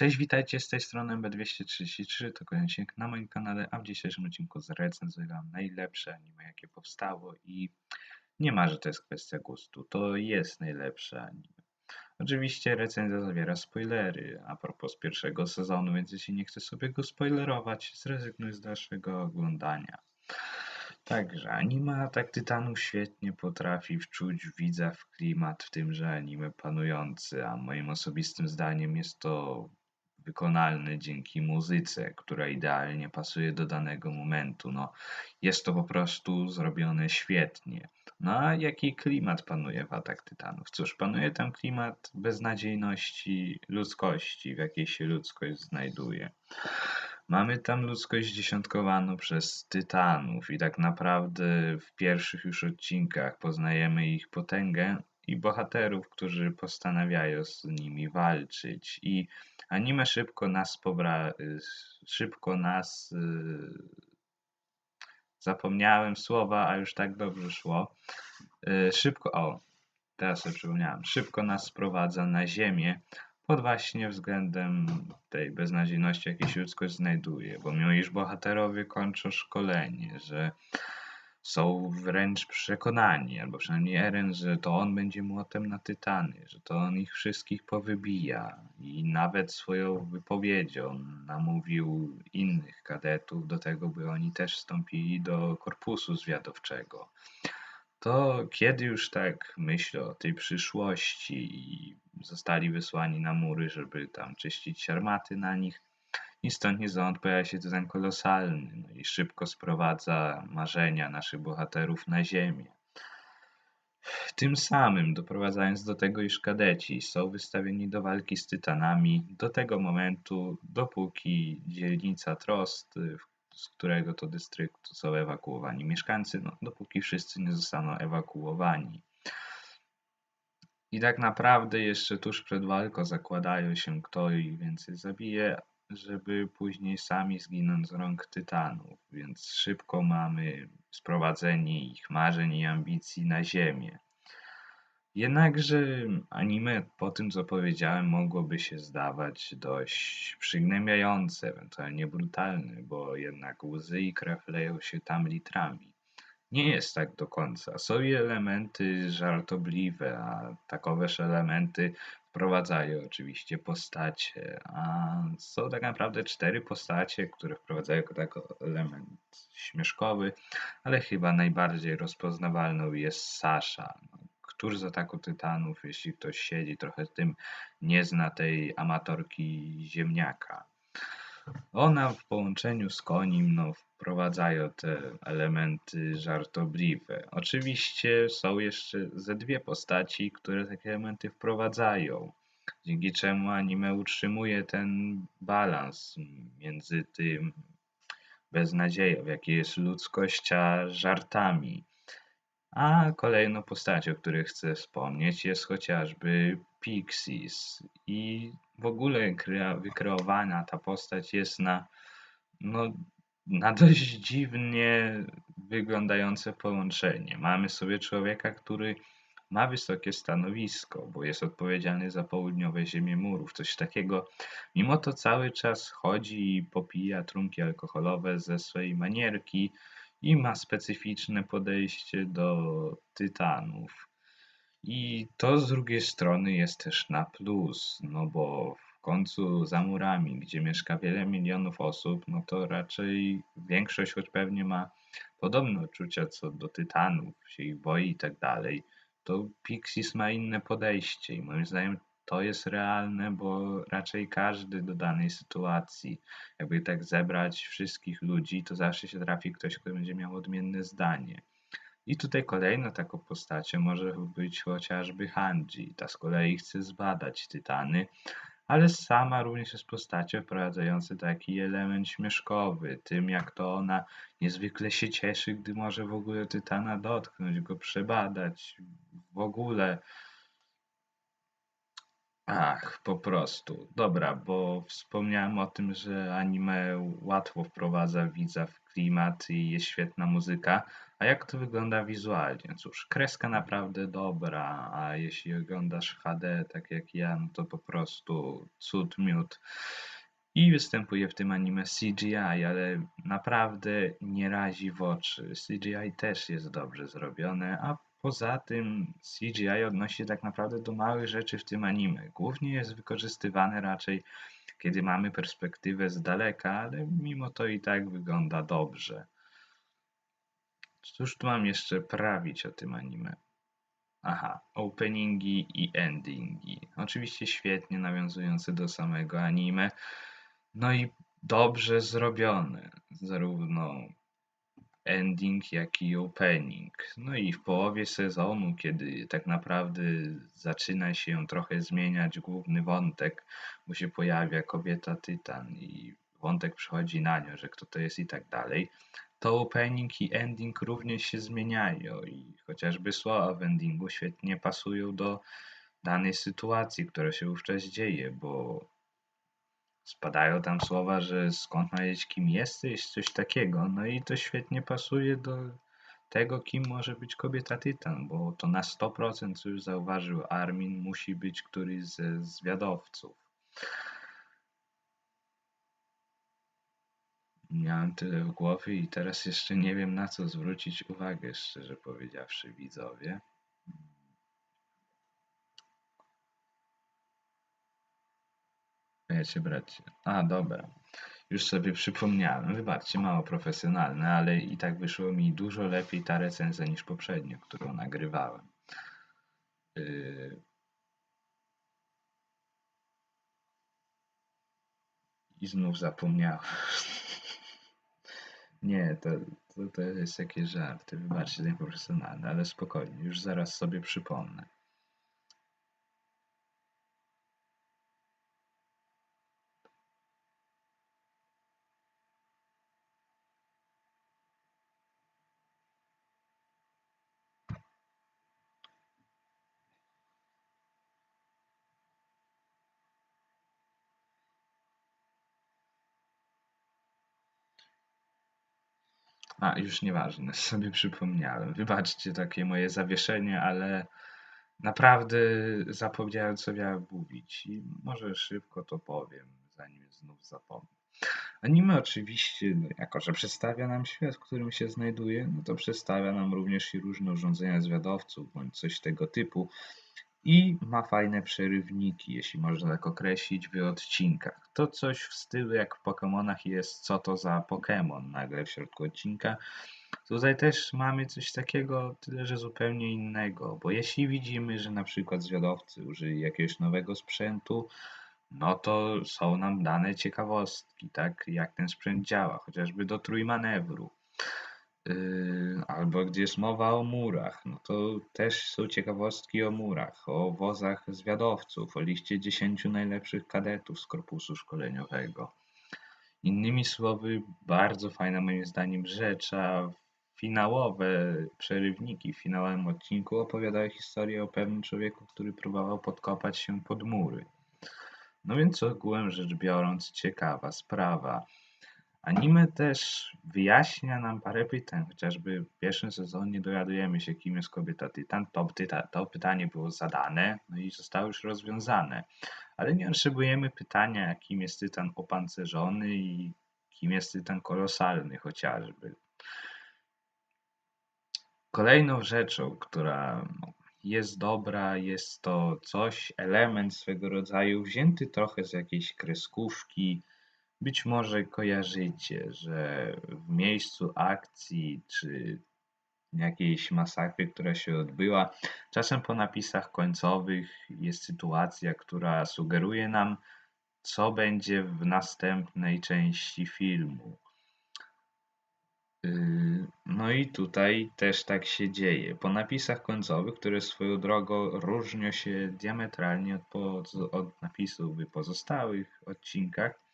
Cześć, witajcie z tej strony B233, to kolejny odcinek na moim kanale, a w dzisiejszym odcinku zrecenzuję najlepsze anime jakie powstało i nie ma, że to jest kwestia gustu, to jest najlepsze anime. Oczywiście recenzja zawiera spoilery a propos pierwszego sezonu, więc jeśli nie chcesz sobie go spoilerować, zrezygnuj z dalszego oglądania. Także anime Atak Tytanów świetnie potrafi wczuć widza w klimat w tymże anime panujący, a moim osobistym zdaniem jest to wykonalny dzięki muzyce, która idealnie pasuje do danego momentu. No, jest to po prostu zrobione świetnie. No a jaki klimat panuje w Atak Tytanów? Cóż, panuje tam klimat beznadziejności ludzkości, w jakiej się ludzkość znajduje. Mamy tam ludzkość dziesiątkowaną przez tytanów i tak naprawdę w pierwszych już odcinkach poznajemy ich potęgę i bohaterów, którzy postanawiają z nimi walczyć. I anime szybko nas pobra... szybko nas... Y, zapomniałem słowa, a już tak dobrze szło. Y, szybko, o, teraz sobie przypomniałem. Szybko nas sprowadza na ziemię, pod właśnie względem tej beznadziejności, jakiej się ludzkość znajduje, bo mimo iż bohaterowie kończą szkolenie, że są wręcz przekonani, albo przynajmniej Eren, że to on będzie młotem na Tytany, że to on ich wszystkich powybija i nawet swoją wypowiedzią namówił innych kadetów do tego, by oni też wstąpili do korpusu zwiadowczego. To kiedy już tak myślę o tej przyszłości i zostali wysłani na mury, żeby tam czyścić armaty na nich, i stąd nie stąd pojawia się ten kolosalny no i szybko sprowadza marzenia naszych bohaterów na ziemię. Tym samym doprowadzając do tego, iż kadeci są wystawieni do walki z tytanami do tego momentu, dopóki dzielnica Trost, z którego to dystryktu są ewakuowani mieszkańcy, no, dopóki wszyscy nie zostaną ewakuowani. I tak naprawdę jeszcze tuż przed walką zakładają się, kto ich więcej zabije, żeby później sami zginąć z rąk tytanów, więc szybko mamy sprowadzenie ich marzeń i ambicji na ziemię. Jednakże anime po tym co powiedziałem mogłoby się zdawać dość przygnębiające, ewentualnie brutalne, bo jednak łzy i krew leją się tam litrami. Nie jest tak do końca. Są i elementy żartobliwe, a takoweż elementy wprowadzają oczywiście postacie, a są tak naprawdę cztery postacie, które wprowadzają jako element śmieszkowy, ale chyba najbardziej rozpoznawalną jest Sasha. No, któż z ataku tytanów, jeśli ktoś siedzi trochę tym, nie zna tej amatorki ziemniaka. Ona w połączeniu z koniem no, wprowadzają te elementy żartobliwe. Oczywiście są jeszcze ze dwie postaci, które takie elementy wprowadzają, dzięki czemu anime utrzymuje ten balans między tym beznadzieją, jakie jest ludzkość, a żartami. A kolejną postacią, o której chcę wspomnieć jest chociażby Pixies i w ogóle wykreowana ta postać jest na, no, na dość dziwnie wyglądające połączenie. Mamy sobie człowieka, który ma wysokie stanowisko, bo jest odpowiedzialny za południowe ziemie murów, coś takiego. Mimo to cały czas chodzi i popija trunki alkoholowe ze swojej manierki i ma specyficzne podejście do tytanów. I to z drugiej strony jest też na plus, no bo w końcu za murami, gdzie mieszka wiele milionów osób, no to raczej większość choć pewnie ma podobne odczucia co do tytanów, się ich boi i tak dalej, to Pixis ma inne podejście i moim zdaniem to jest realne, bo raczej każdy do danej sytuacji, jakby tak zebrać wszystkich ludzi, to zawsze się trafi ktoś, kto będzie miał odmienne zdanie. I tutaj kolejną taką postacią może być chociażby Hanji. Ta z kolei chce zbadać tytany, ale sama również jest postacią wprowadzającą taki element śmieszkowy, tym jak to ona niezwykle się cieszy, gdy może w ogóle tytana dotknąć, go przebadać, w ogóle Ach, po prostu. Dobra, bo wspomniałem o tym, że anime łatwo wprowadza widza w klimat i jest świetna muzyka. A jak to wygląda wizualnie? Cóż, kreska naprawdę dobra, a jeśli oglądasz HD tak jak ja, no to po prostu cud miód. I występuje w tym anime CGI, ale naprawdę nie razi w oczy. CGI też jest dobrze zrobione, a poza tym CGI odnosi się tak naprawdę do małych rzeczy w tym anime. Głównie jest wykorzystywane raczej, kiedy mamy perspektywę z daleka, ale mimo to i tak wygląda dobrze. Cóż tu mam jeszcze prawić o tym anime? Aha, openingi i endingi. Oczywiście świetnie nawiązujące do samego anime. No i dobrze zrobione. Zarówno ending, jak i opening. No i w połowie sezonu, kiedy tak naprawdę zaczyna się trochę zmieniać główny wątek, bo się pojawia kobieta Tytan i wątek przychodzi na nią, że kto to jest i tak dalej, to opening i ending również się zmieniają i chociażby słowa w endingu świetnie pasują do danej sytuacji, która się wówczas dzieje, bo spadają tam słowa, że skąd ma wiedzieć kim jesteś, coś takiego. No i to świetnie pasuje do tego, kim może być kobieta Tytan, bo to na 100%, co już zauważył Armin, musi być któryś ze zwiadowców. Miałem tyle w głowie i teraz jeszcze nie wiem na co zwrócić uwagę, szczerze powiedziawszy, widzowie. Wiecie, bracie. A, dobra. Już sobie przypomniałem. Wybaczcie, mało profesjonalne, ale i tak wyszło mi dużo lepiej ta recenzja niż poprzednio, którą nagrywałem. Yy... I znów zapomniałem. Nie, to, to, to jest jakieś żarty. Wybaczcie, nieprofesjonalne, ale spokojnie, już zaraz sobie przypomnę. A, już nieważne, sobie przypomniałem. Wybaczcie takie moje zawieszenie, ale naprawdę zapomniałem, co miałem mówić i może szybko to powiem, zanim znów zapomnę. Anime oczywiście, no, jako że przedstawia nam świat, w którym się znajduje, no to przedstawia nam również i różne urządzenia zwiadowców bądź coś tego typu, i ma fajne przerywniki, jeśli można tak określić, w odcinkach. To coś w stylu jak w Pokémonach jest co to za Pokémon nagle w środku odcinka. Tutaj też mamy coś takiego, tyle że zupełnie innego, bo jeśli widzimy, że na przykład zwiadowcy użyli jakiegoś nowego sprzętu, no to są nam dane ciekawostki, tak, jak ten sprzęt działa, chociażby do trójmanewru. Yy, albo gdzie jest mowa o murach, no to też są ciekawostki o murach, o wozach zwiadowców, o liście 10 najlepszych kadetów z korpusu szkoleniowego. Innymi słowy, bardzo fajna moim zdaniem rzecz, a finałowe przerywniki w finałowym odcinku opowiadają historię o pewnym człowieku, który próbował podkopać się pod mury. No więc ogółem rzecz biorąc, ciekawa sprawa. Anime też wyjaśnia nam parę pytań, chociażby w pierwszym sezonie dowiadujemy się, kim jest kobieta Tytan. To, tyta, to pytanie było zadane, no i zostało już rozwiązane. Ale nie potrzebujemy pytania, kim jest Tytan opancerzony i kim jest Tytan kolosalny chociażby. Kolejną rzeczą, która no, jest dobra, jest to coś, element swego rodzaju, wzięty trochę z jakiejś kreskówki, być może kojarzycie, że w miejscu akcji czy jakiejś masakry, która się odbyła, czasem po napisach końcowych jest sytuacja, która sugeruje nam, co będzie w następnej części filmu. Yy, no i tutaj też tak się dzieje. Po napisach końcowych, które swoją drogą różnią się diametralnie od, od napisów w pozostałych odcinkach,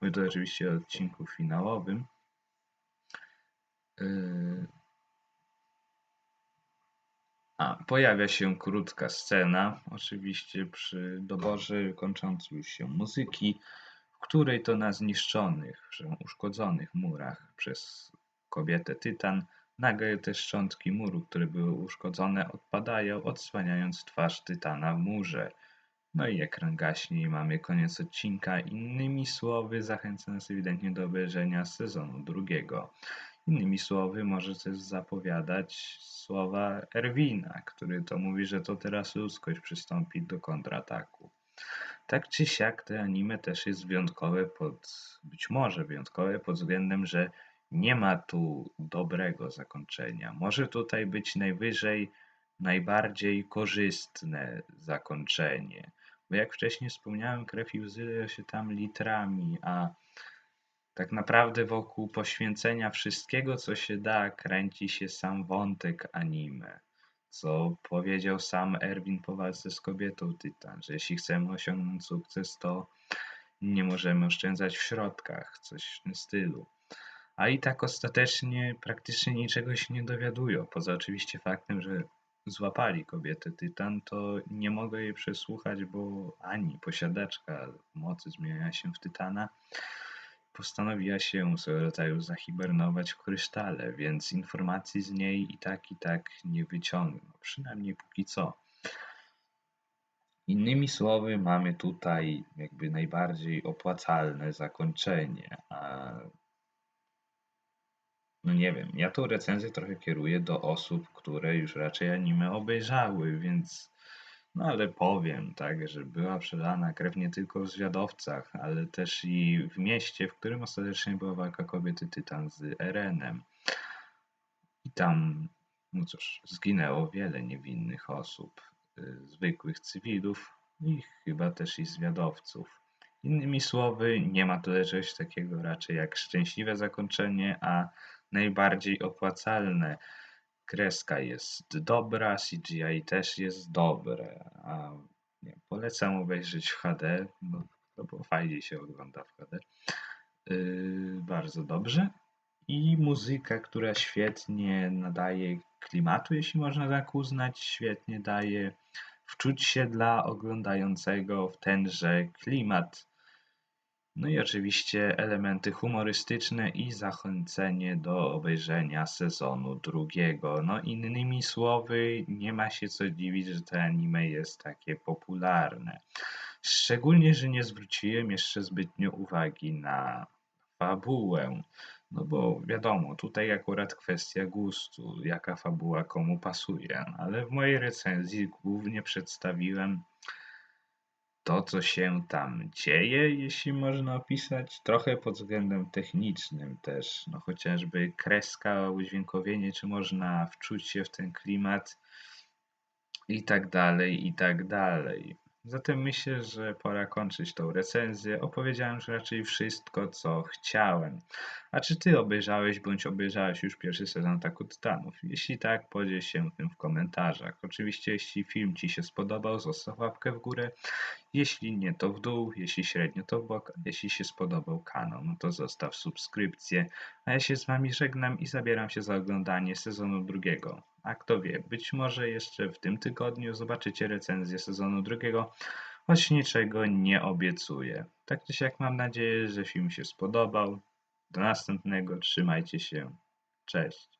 Mówię to oczywiście o odcinku finałowym. Yy, A, pojawia się krótka scena, oczywiście przy doborze kończącej się muzyki, w której to na zniszczonych, uszkodzonych murach przez kobietę Tytan nagle te szczątki muru, które były uszkodzone, odpadają, odsłaniając twarz Tytana w murze. No i ekran gaśnie i mamy koniec odcinka. Innymi słowy, zachęcam nas ewidentnie do obejrzenia sezonu drugiego. Innymi słowy, może też zapowiadać słowa Erwina, który to mówi, że to teraz ludzkość przystąpi do kontrataku. Tak czy siak, to anime też jest wyjątkowe pod, być może wyjątkowe pod względem, że nie ma tu dobrego zakończenia. Może tutaj być najwyżej najbardziej korzystne zakończenie. Bo jak wcześniej wspomniałem, krew i łzy się tam litrami, a tak naprawdę wokół poświęcenia wszystkiego, co się da, kręci się sam wątek anime. Co powiedział sam Erwin po walce z kobietą Tytan, że jeśli chcemy osiągnąć sukces, to nie możemy oszczędzać w środkach, coś w tym stylu. A i tak ostatecznie praktycznie niczego się nie dowiadują, poza oczywiście faktem, że złapali kobietę Tytan, to nie mogę jej przesłuchać, bo ani posiadaczka mocy zmienia się w Tytana, postanowiła się swego rodzaju zahibernować w krysztale, więc informacji z niej i tak, i tak nie wyciągną, przynajmniej póki co. Innymi słowy, mamy tutaj jakby najbardziej opłacalne zakończenie. A no nie wiem, ja tą recenzję trochę kieruję do osób, które już raczej anime obejrzały, więc no ale powiem, tak, że była przelana krew nie tylko w zwiadowcach, ale też i w mieście, w którym ostatecznie była walka kobiety Tytan z Erenem. I tam, no cóż, zginęło wiele niewinnych osób, y, zwykłych cywilów i chyba też i zwiadowców. Innymi słowy, nie ma tu czegoś takiego raczej jak szczęśliwe zakończenie, a najbardziej opłacalne kreska jest dobra, CGI też jest dobre, a nie, polecam obejrzeć w HD, no bo fajnie się ogląda w HD. Yy, bardzo dobrze. I muzyka, która świetnie nadaje klimatu, jeśli można tak uznać, świetnie daje wczuć się dla oglądającego w tenże klimat no i oczywiście elementy humorystyczne i zachęcenie do obejrzenia sezonu drugiego. No innymi słowy, nie ma się co dziwić, że to anime jest takie popularne. Szczególnie, że nie zwróciłem jeszcze zbytnio uwagi na fabułę. No bo wiadomo, tutaj akurat kwestia gustu, jaka fabuła komu pasuje, ale w mojej recenzji głównie przedstawiłem to, co się tam dzieje, jeśli można opisać, trochę pod względem technicznym też, no chociażby kreska, udźwiękowienie, czy można wczuć się w ten klimat i tak dalej, i tak dalej. Zatem myślę, że pora kończyć tą recenzję. Opowiedziałem już raczej wszystko, co chciałem. A czy ty obejrzałeś bądź obejrzałeś już pierwszy sezon Ataku Tytanów? Jeśli tak, podziel się tym w komentarzach. Oczywiście, jeśli film ci się spodobał, zostaw łapkę w górę. Jeśli nie, to w dół. Jeśli średnio, to w bok. Jeśli się spodobał kanał, no to zostaw subskrypcję. A ja się z wami żegnam i zabieram się za oglądanie sezonu drugiego. A kto wie, być może jeszcze w tym tygodniu zobaczycie recenzję sezonu drugiego, choć niczego nie obiecuję. Tak czy siak mam nadzieję, że film się spodobał. Do następnego, trzymajcie się. Cześć.